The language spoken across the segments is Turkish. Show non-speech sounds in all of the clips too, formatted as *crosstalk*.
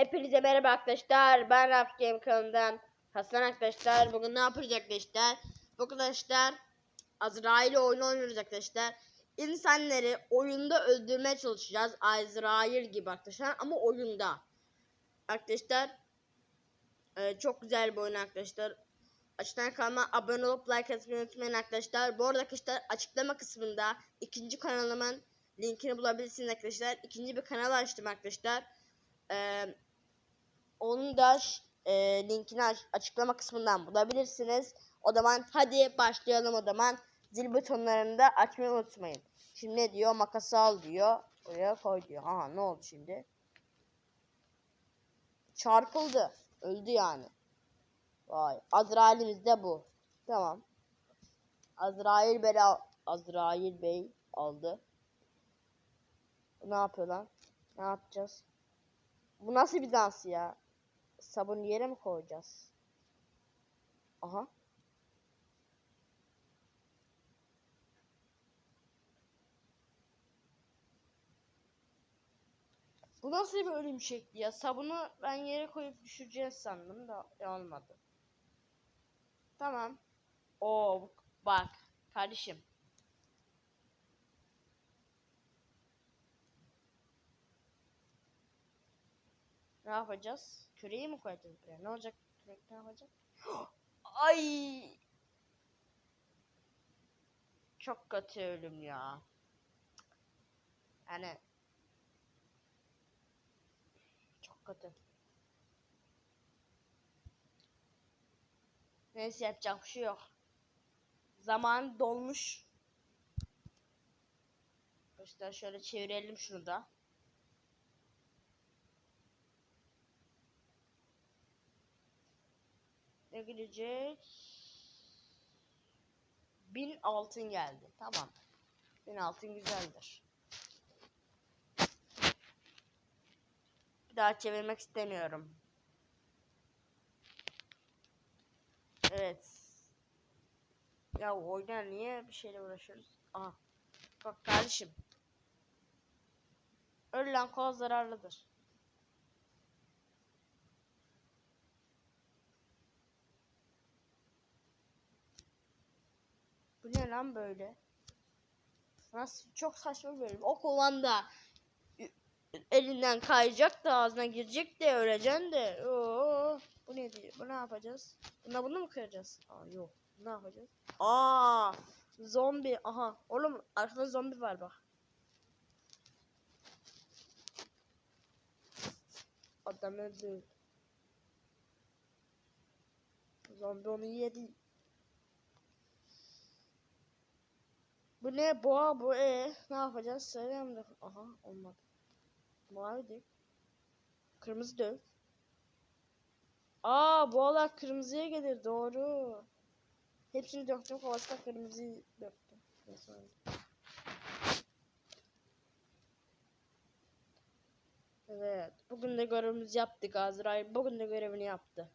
Hepinize merhaba arkadaşlar. Ben Raf Game kanalından Hasan arkadaşlar. Bugün ne yapacağız arkadaşlar? Bu arkadaşlar Azrail oyunu oynuyoruz arkadaşlar. İnsanları oyunda öldürmeye çalışacağız. Azrail gibi arkadaşlar ama oyunda. Arkadaşlar e, çok güzel bir oyun arkadaşlar. Açıktan kanalıma abone olup like atmayı unutmayın arkadaşlar. Bu arada arkadaşlar açıklama kısmında ikinci kanalımın linkini bulabilirsiniz arkadaşlar. İkinci bir kanal açtım arkadaşlar. Ee, onun da e, linkini aç- açıklama kısmından bulabilirsiniz. O zaman hadi başlayalım o zaman. Zil butonlarını da açmayı unutmayın. Şimdi ne diyor? Makası al diyor. Oraya koy diyor. Aha ne oldu şimdi? Çarpıldı. Öldü yani. Vay. Azrail'imiz de bu. Tamam. Azrail Bey, Azrail Bey aldı. Ne yapıyor lan? Ne yapacağız? Bu nasıl bir dans ya? Sabun yere mi koyacağız? Aha. Bu nasıl bir ölüm şekli ya? Sabunu ben yere koyup düşüreceğiz sandım da olmadı. Tamam. Oo bak kardeşim. Ne yapacağız? Küreği mi koyacağız buraya? Ne olacak? Kürek ne yapacak? *gasps* Ay! Çok kötü ölüm ya. Yani çok kötü. Neyse yapacak bir şey yok. Zaman dolmuş. Arkadaşlar şöyle çevirelim şunu da. Ne gelecek? Bin altın geldi. Tamam. Bin altın güzeldir. Bir daha çevirmek istemiyorum. Evet. Ya oynar niye bir şeyle uğraşıyoruz? Aha. Bak kardeşim. Ölen kol zararlıdır. Ne lan böyle? Nasıl çok saçma bir bölüm. O kovanda elinden kayacak da ağzına girecek de öleceksin de. Oo, bu ne diyor? Bu ne yapacağız? Buna bunu mu kıracağız? Aa yok. Ne yapacağız? Aa zombi. Aha. Oğlum arkada zombi var bak. Adam öldü. Zombi onu yedi. Bu ne? Boğa bu e. Ne yapacağız? Söyleyeyim. Aha olmadı. Mavi dök. Kırmızı dök. Aa boğalar kırmızıya gelir doğru. Hepsini döktüm kovasına kırmızıyı döktüm. Evet. Bugün de görevimizi yaptık Azrail. Bugün de görevini yaptı.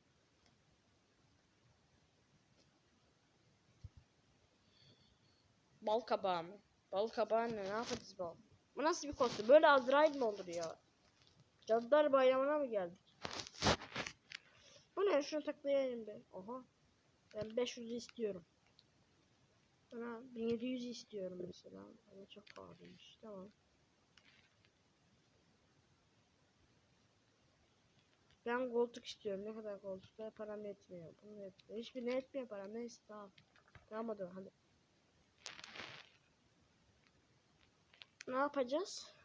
Bal kabağı mı? Bal kabağı ne? Ne yapacağız bal? Bu nasıl bir kostüm? Böyle Azrail mi olur ya? Cadılar bayramına mı geldik? Bu ne? Şunu taklayayım be. Oha. Ben 500 istiyorum. Bana 1700 istiyorum mesela. Ama çok pahalıymış. Tamam. Ben koltuk istiyorum. Ne kadar koltuklar param yetmiyor. Bunu yetmiyor. Hiçbir ne yetmiyor param. Neyse tamam. Tamam hadi. hadi. Ne yapacağız?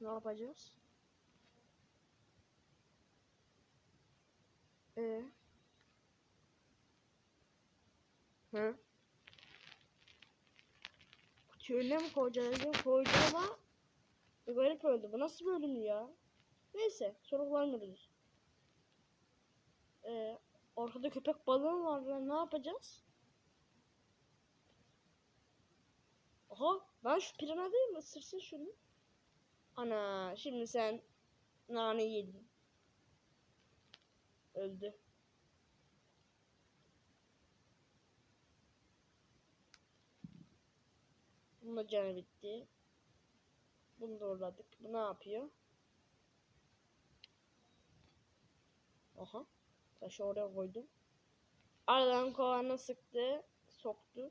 Ne yapacağız? Ee? Hı? Kutuyu mi koyacağız? Koyacağız ama garip öldü. Bu nasıl bölüm ya? Neyse sorgulanmıyoruz. Ee, ortada köpek balığı var ve ne yapacağız? Aha ben şu piranadayım ısırsın şunu. Ana şimdi sen nane yedin. Öldü. Bunun da canı bitti. Bunu doğruladık. Bu ne yapıyor? Aha. Taşı oraya koydum. Aradan kovanı sıktı. Soktu.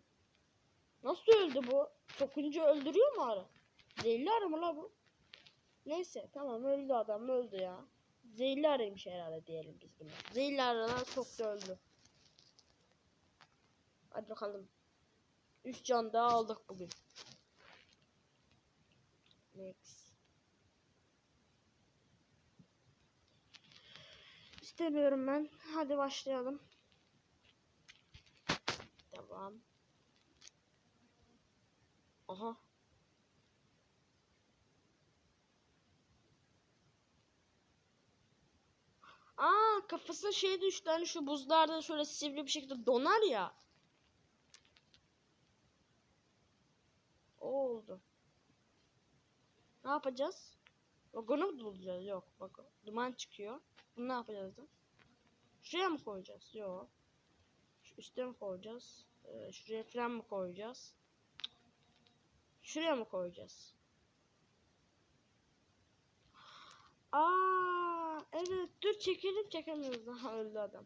Nasıl öldü bu? Sokunca öldürüyor mu arı? Zehirli arı mı la bu? Neyse tamam öldü adam öldü ya. Zehirli arıymış herhalde diyelim biz buna. Zehirli arılar soktu öldü. Hadi bakalım. 3 can daha aldık bugün. Next. İstemiyorum ben. Hadi başlayalım. Tamam. Aha. Aa kafasına şey düştü hani şu buzlarda şöyle sivri bir şekilde donar ya. O oldu. Ne yapacağız? Vagonu mu bulacağız? Yok. Bak duman çıkıyor. Bunu ne yapacağız? Şuraya mı koyacağız? Yok. Şu mi koyacağız? Ee, şuraya falan mı koyacağız? Şuraya mı koyacağız? Aa, evet. Dur çekelim çekemiyoruz. Daha öldü adam.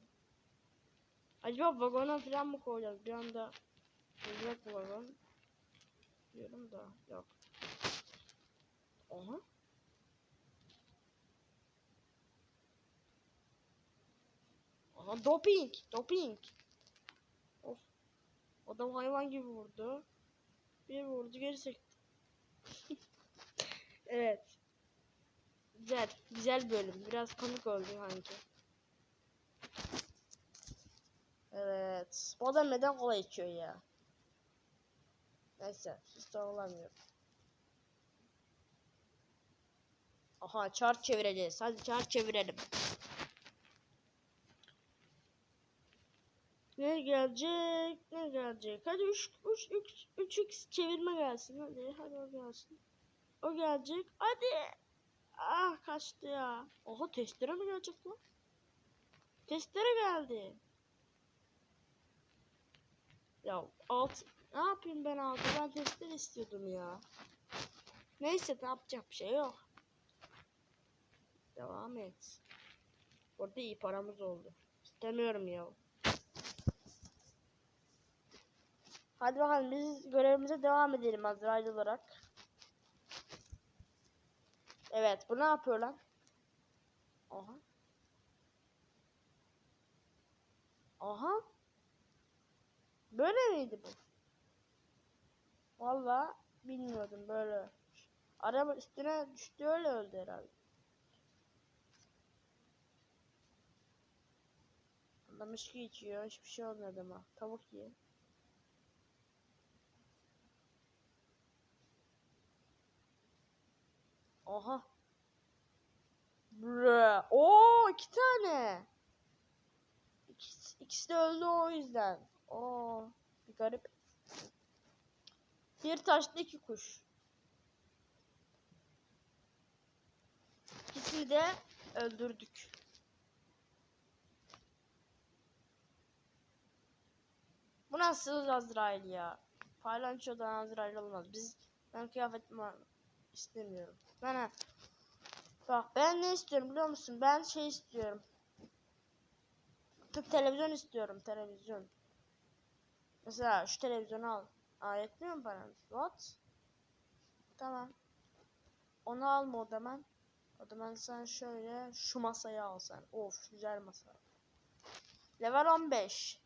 Acaba vagona falan mı koyacağız? Bir anda mı vagon? Diyorum da yok. Aha. Aha doping, doping. Of. Adam hayvan gibi vurdu. Bir vurdu geri sekti. *laughs* evet. Güzel, güzel bölüm. Biraz komik oldu sanki. Evet. Bu adam neden kolay içiyor ya? Neyse, hiç sorgulamıyorum. Aha, çark çevireceğiz. Hadi çark çevirelim. Ne gelecek? Ne gelecek? Hadi 3 3 3 3x çevirme gelsin. Hadi hadi o gelsin. O gelecek. Hadi. Ah kaçtı ya. Oha testere mi gelecek lan? Testere geldi. Ya alt ne yapayım ben altı? Ben testere istiyordum ya. Neyse ne yapacak bir şey yok. Devam et. Burada iyi paramız oldu. İstemiyorum ya. Hadi bakalım biz görevimize devam edelim Azrail olarak. Evet bu ne yapıyor lan? Aha. Aha. Böyle miydi bu? Vallahi bilmiyordum böyle. Araba üstüne düştü öyle öldü herhalde. Adam içki içiyor. Hiçbir şey olmuyor adama. Tavuk yiyor. Oha. Bre. Oo iki tane. İkisi, ikisi de öldü o yüzden. Oo bir garip. Bir taşla iki kuş. İkisini de öldürdük. Bu nasıl Azrail ya? Palançodan Azrail olmaz. Biz ben kıyafetimi istemiyorum. Bana bak ben ne istiyorum biliyor musun? Ben şey istiyorum. Tıp televizyon istiyorum televizyon. Mesela şu televizyonu al. Aa yetmiyor mu paranız? What? Tamam. Onu alma o zaman. O zaman sen şöyle şu masayı al sen. Of güzel masa. Level 15.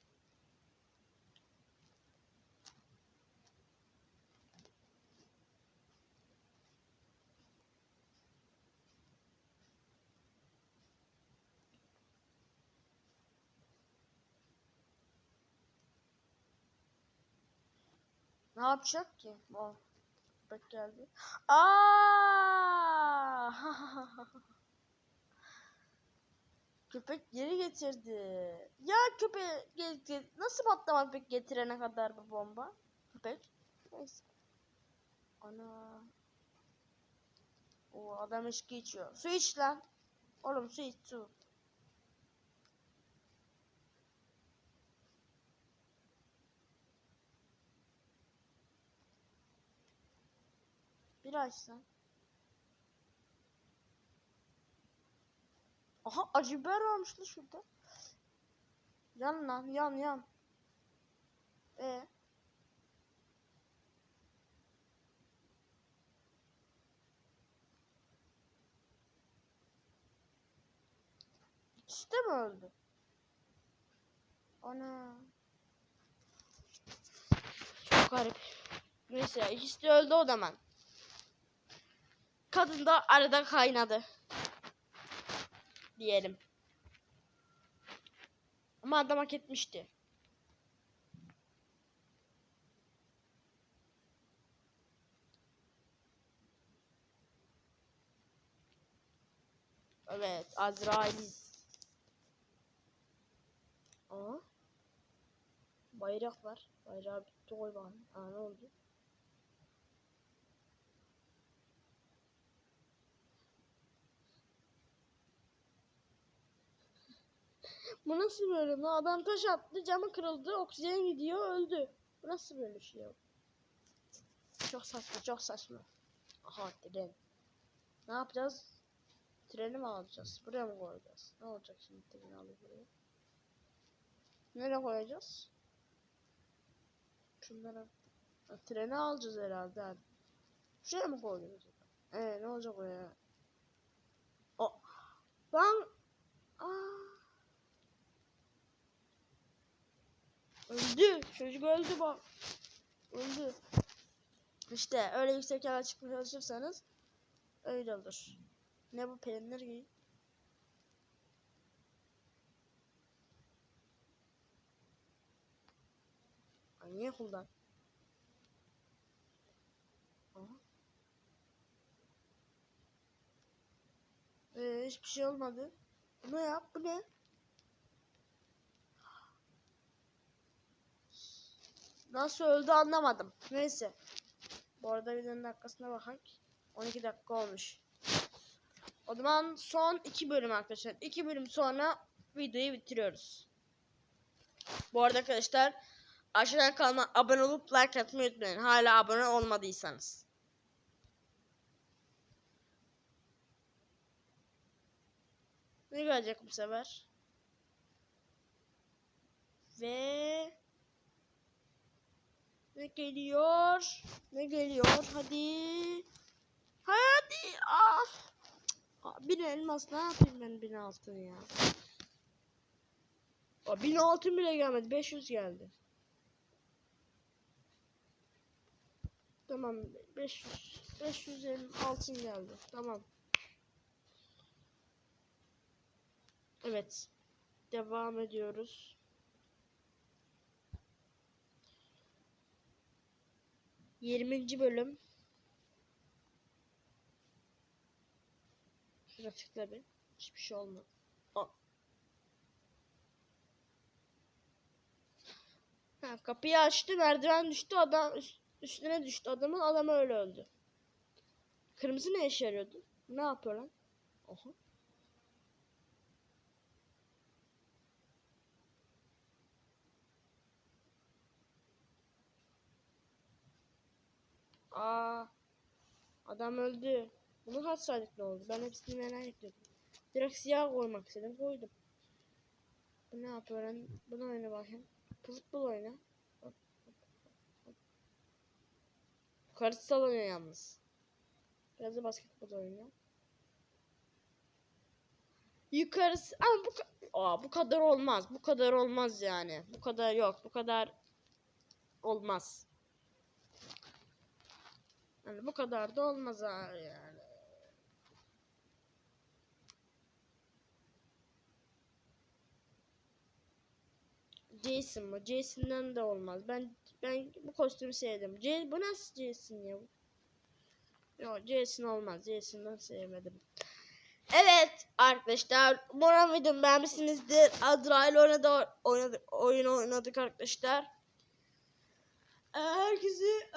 Ne yapacak ki? Oh. Köpek geldi. Aa! *laughs* köpek geri getirdi. Ya köpek. Nasıl patlamadı pek getirene kadar bu bomba? Köpek. Neyse. Ana. O adam içki içiyor. Su iç lan. Oğlum su iç su. Bir açsan. Aha acı biber varmış lan şurada. Yan lan yan yan. E İkisi de mi öldü? Ana. Çok garip. Neyse ikisi de öldü o zaman. Kadın da arada kaynadı. Diyelim. Ama adam hak etmişti. Evet, Azrail. Aa. Bayrak var. Bayrağı bitti bakayım. Aa ne oldu? Bu nasıl böyle lan? Adam taş attı, camı kırıldı, oksijen gidiyor, öldü. Bu nasıl bir şey ya? Çok saçma, çok saçma. Aha tren. Ne yapacağız? Treni mi alacağız? Buraya mı koyacağız? Ne olacak şimdi treni alıp buraya? Nereye koyacağız? Şunlara Ha, treni alacağız herhalde. Hadi. Şuraya mı koyacağız? Ee ne olacak oraya? O ben Aa. Öldü. Çocuk öldü bak. Öldü. İşte öyle yüksek yerden çıkmaya çalışırsanız öyle olur. Ne bu peynir giy? Ay niye kullan? Ee, hiçbir şey olmadı. Bu ne yap? Bu ne? Nasıl öldü anlamadım. Neyse. Bu arada videonun dakikasına bakak. 12 dakika olmuş. O zaman son iki bölüm arkadaşlar. İki bölüm sonra videoyu bitiriyoruz. Bu arada arkadaşlar aşağıdan kanalıma abone olup like atmayı unutmayın. Hala abone olmadıysanız. Ne gelecek bu sefer? Ve ne geliyor? Ne geliyor? Hadi. Hadi. Ah. Bin elmas ne yapayım ben bin altın ya. Aa, bin altın bile gelmedi. 500 geldi. Tamam 500 500 el- altın geldi. Tamam. Evet. Devam ediyoruz. Yirminci bölüm. Şuna tıkla bir. Hiçbir şey olmadı. Aa. Ha, kapıyı açtı, merdiven düştü, adam üst- üstüne düştü adamın, adam öyle öldü. Kırmızı ne işe yarıyordu? Ne yapıyor lan? Oha. Aa, adam öldü. Bunu katsaydık ne oldu? Ben hepsini merak ettim. Direkt siyah koymak istedim koydum. Bu ne yapıyor lan? Bunu oyna bakayım. Futbol oyna. Yukarısı sallanıyor yalnız. Biraz da basketbol oyna. Yukarısı ama bu Aa, bu kadar olmaz. Bu kadar olmaz yani. Bu kadar yok. Bu kadar olmaz. Yani bu kadar da olmaz abi yani. Jason mı? Jason'dan da olmaz. Ben ben bu kostümü sevdim. J bu nasıl Jason ya? Yok Jason olmaz. Jason'dan sevmedim. Evet arkadaşlar. Umarım videomu beğenmişsinizdir. Azrail oynadı, oynadı, oyun oynadık arkadaşlar. Herkesi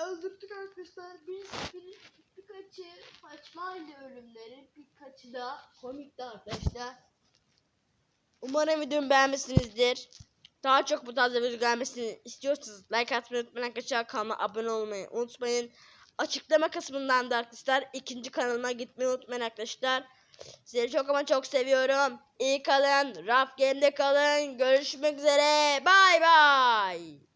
arkadaşlar. Biz bir, birkaçı saçmaydı ölümleri. Birkaçı da komikti arkadaşlar. Umarım videomu beğenmişsinizdir. Daha çok bu tarz video gelmesini istiyorsanız like atmayı unutmayın arkadaşlar. Kanalıma abone olmayı unutmayın. Açıklama kısmından da arkadaşlar ikinci kanalıma gitmeyi unutmayın arkadaşlar. Sizleri çok ama çok seviyorum. İyi kalın. Raf Game'de kalın. Görüşmek üzere. Bay bay.